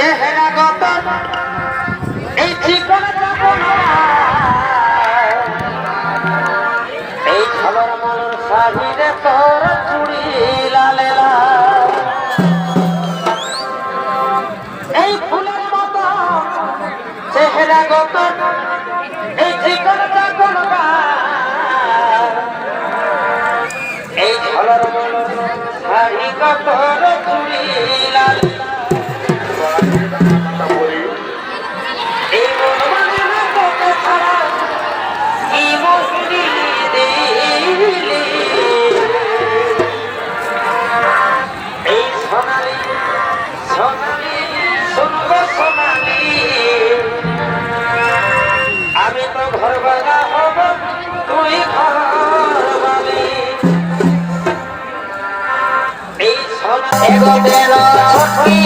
চেহারা কত এই চাকন এই ছলর মলর শাড়িরে তোর চুড়ি লালে এই ফুলের মতো চেহারা গত এই চিকন চাকন এই ঝলর মলর শাড়ি কত আমি তো ঘর বাগা হব তুই ঘর বালি এই সোনালি এগোদের ছটি